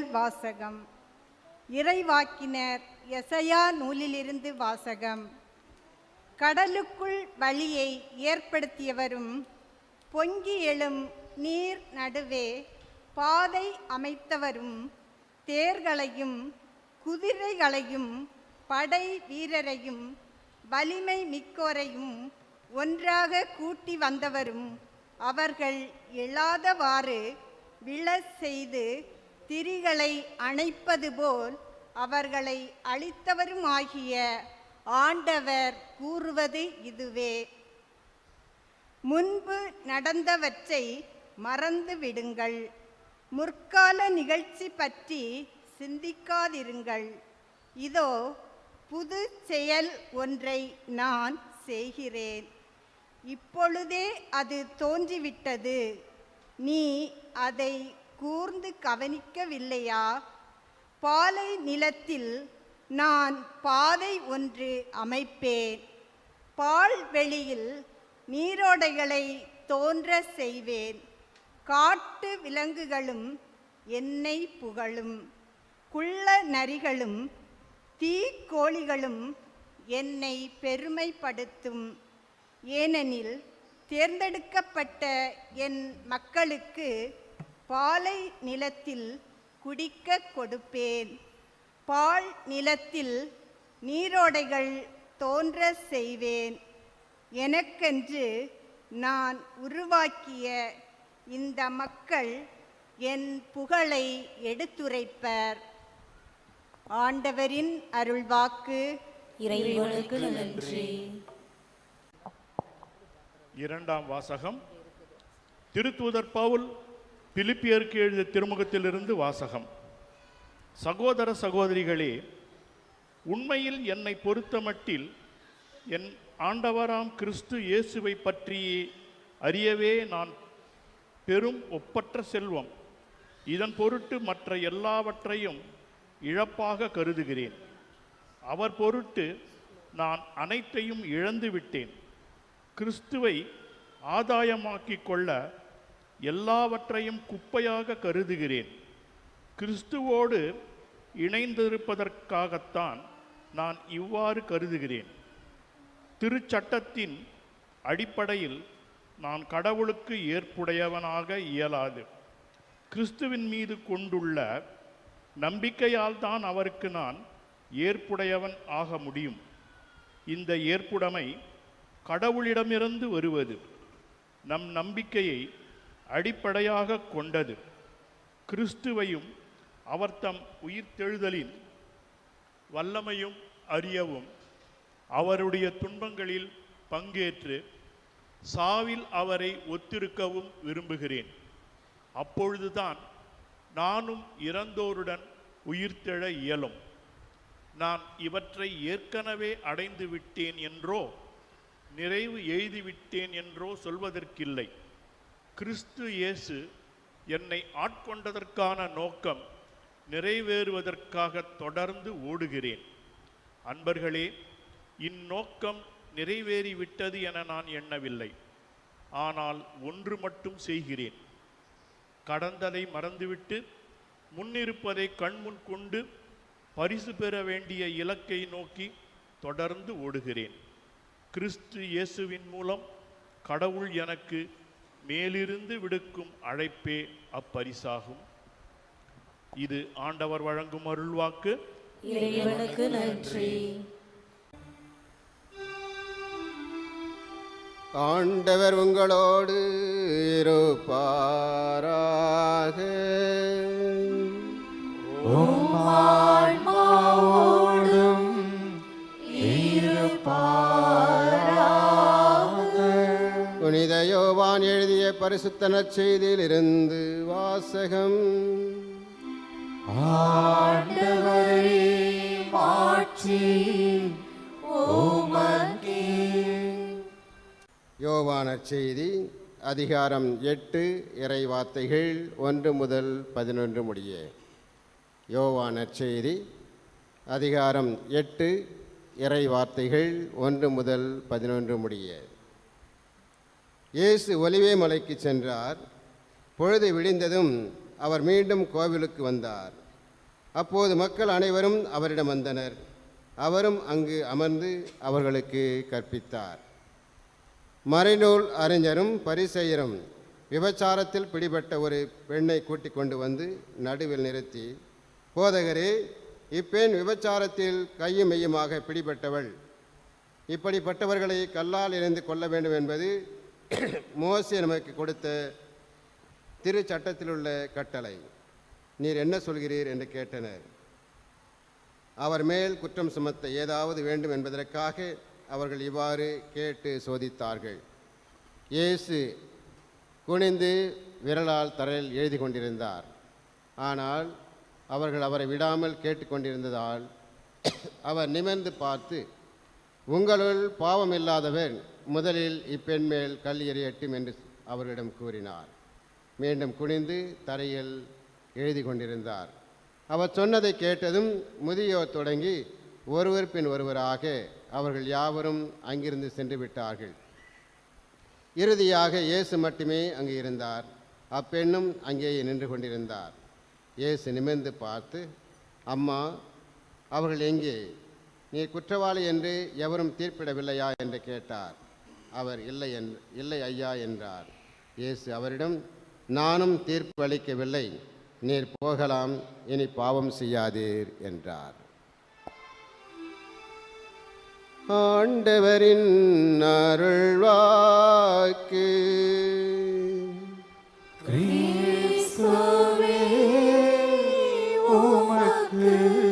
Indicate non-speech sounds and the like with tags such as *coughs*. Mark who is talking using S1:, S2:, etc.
S1: வாசகம் இறைவாக்கினர் எசையா நூலிலிருந்து வாசகம். கடலுக்குள் வழியை ஏற்படுத்தியவரும் பொங்கி எழும் நீர் நடுவே பாதை அமைத்தவரும் தேர்களையும் குதிரைகளையும் படை வீரரையும் வலிமை மிக்கோரையும் ஒன்றாக கூட்டி வந்தவரும் அவர்கள் எழாதவாறு விழ செய்து திரிகளை அணைப்பது போல் அவர்களை அழித்தவருமாகிய ஆண்டவர் கூறுவது இதுவே. முன்பு நடந்தவற்றை மறந்து விடுங்கள். முற்கால நிகழ்ச்சி பற்றி சிந்திக்காதிருங்கள். இதோ புது செயல் ஒன்றை நான் செய்கிறேன். இப்பொழுதே அது தோன்றிவிட்டது. நீ அதை கூர்ந்து கவனிக்கவில்லையா? பாலை நிலத்தில் நான் பாதை ஒன்று அமைப்பேன். பால்வெளியில் நீரோடைகளை தோன்ற செய்வேன். காட்டு விலங்குகளும் என்னை புகழும். குள்ள நரிகளும் தீக்கோழிகளும் என்னை பெருமைப்படுத்தும். ஏனெனில் தேர்ந்தெடுக்கப்பட்ட என் மக்களுக்கு பாலை நிலத்தில் குடிக்க கொடுப்பேன். பால் நிலத்தில் நீரோடைகள் தோன்ற செய்வேன். எனக்கென்று நான் உருவாக்கிய இந்த மக்கள் என் புகழை எடுத்துரைப்பர். ஆண்டவரின் அருள்வாக்கு
S2: இறைவனுக்கு நன்றி.
S3: இரண்டாம் வாசகம். திருத்தூதர் பவுல் பிலிப்பியருக்கு எழுதிய திருமுகத்திலிருந்து வாசகம். சகோதர சகோதரிகளே உண்மையில் என்னை பொறுத்தமட்டில் என் ஆண்டவராம் கிறிஸ்து இயேசுவை பற்றி அறியவே நான் பெரும் ஒப்பற்ற செல்வம். இதன் பொருட்டு மற்ற எல்லாவற்றையும் இழப்பாக கருதுகிறேன். அவர் பொருட்டு நான் அனைத்தையும் இழந்து விட்டேன் கிறிஸ்துவை ஆதாயமாக்கிக் கொள்ள எல்லாவற்றையும் குப்பையாக கருதுகிறேன். கிறிஸ்துவோடு இணைந்திருப்பதற்காகத்தான் நான் இவ்வாறு கருதுகிறேன். திருச்சட்டத்தின் அடிப்படையில் நான் கடவுளுக்கு ஏற்புடையவனாக இயலாது. கிறிஸ்துவின் மீது கொண்டுள்ள நம்பிக்கையால் தான் அவருக்கு நான் ஏற்புடையவன் ஆக முடியும். இந்த ஏற்புடைமை கடவுளிடமிருந்து வருவது. நம் நம்பிக்கையை அடிப்படையாக கொண்டது. கிறிஸ்துவையும் அவர் தம் உயிர்த்தெழுதலின் வல்லமையும் அறியவும் அவருடைய துன்பங்களில் பங்கேற்று சாவில் அவரை ஒத்திருக்கவும் விரும்புகிறேன். அப்பொழுதுதான் நானும் இறந்தோருடன் உயிர்த்தெழ இயலும். நான் இவற்றை ஏற்கனவே அடைந்து விட்டேன் என்றோ நிறைவு எழுதிவிட்டேன் என்றோ சொல்வதற்கில்லை. கிறிஸ்து இயேசு என்னை ஆட்கொண்டதற்கான நோக்கம் நிறைவேறுவதற்காக தொடர்ந்து ஓடுகிறேன். அன்பர்களே இந்நோக்கம் நிறைவேறிவிட்டது என நான் எண்ணவில்லை. ஆனால் ஒன்று மட்டும் செய்கிறேன். கடந்ததை மறந்துவிட்டு முன்னிருப்பதை கண்முன் கொண்டு பரிசு பெற வேண்டிய இலக்கை நோக்கி தொடர்ந்து ஓடுகிறேன். கிறிஸ்து இயேசுவின் மூலம் கடவுள் எனக்கு மேலிருந்து விடுக்கும் அழைப்பே அப்பரிசாகும். இது ஆண்டவர் வழங்கும் அருள்வாக்கு.
S2: இறைவனுக்கு நன்றி.
S4: ஆண்டவர் உங்களோடு இருப்பாராக. பரிசுத்த நற்செய்தியில் இருந்து வாசகம் யோவான செய்தி அதிகாரம் எட்டு இறை வார்த்தைகள் ஒன்று முதல் பதினொன்று முடிய. யோவான செய்தி அதிகாரம் எட்டு இறை வார்த்தைகள் ஒன்று முதல் பதினொன்று முடிய. இயேசு ஒலிவே மலைக்கு சென்றார். பொழுது விடிந்ததும் அவர் மீண்டும் கோவிலுக்கு வந்தார். அப்போது மக்கள் அனைவரும் அவரிடம் வந்தனர். அவரும் அங்கு அமர்ந்து அவர்களுக்கு கற்பித்தார். மறைநூல் அறிஞரும் பரிசெயரும் விபச்சாரத்தில் பிடிபட்ட ஒரு பெண்ணை கூட்டிக் கொண்டு வந்து நடுவில் நிறுத்தி போதகரே இப்பெண் விபச்சாரத்தில் கையும் மெய்யுமாக பிடிபட்டவள். இப்படிப்பட்டவர்களை கல்லால் இணைந்து கொள்ள வேண்டும் என்பது *coughs* மோசே நமக்கு கொடுத்த திரு சட்டத்திலுள்ள கட்டளை நீர் என்ன சொல்கிறீர்? என்று கேட்டனர். அவர் மேல் குற்றம் சுமத்த ஏதாவது வேண்டும் என்பதற்காக அவர்கள் இவ்வாறு கேட்டு சோதித்தார்கள். இயேசு குனிந்து விரலால் தரையில் எழுதி கொண்டிருந்தார். ஆனால் அவர்கள் அவரை விடாமல் கேட்டுக்கொண்டிருந்ததால் *coughs* அவர் நிமிர்ந்து பார்த்து உங்களுள் பாவம் இல்லாதவன் முதலில் இப்பெண் மேல் கல் எறியட்டும் என்று அவர்களிடம் கூறினார். மீண்டும் குனிந்து தரையில் எழுதி கொண்டிருந்தார். அவர் சொன்னதை கேட்டதும் முதியோர் தொடங்கி ஒருவர் பின் ஒருவராக அவர்கள் யாவரும் அங்கிருந்து சென்று விட்டார்கள். இறுதியாக இயேசு மட்டுமே அங்கு இருந்தார். அப்பெண்ணும் அங்கேயே நின்று கொண்டிருந்தார். இயேசு நிமிர்ந்து பார்த்து அம்மா அவர்கள் எங்கே? நீ குற்றவாளி என்று எவரும் தீர்ப்பிடவில்லையா? என்று கேட்டார். அவர் இல்லை என் இல்லை ஐயா என்றார். இயேசு அவரிடம் நானும் தீர்ப்பு அளிக்கவில்லை. நீர் போகலாம். இனி பாவம் செய்யாதீர் என்றார். ஆண்டவரின் அருள்வாக்கு. உமக்கு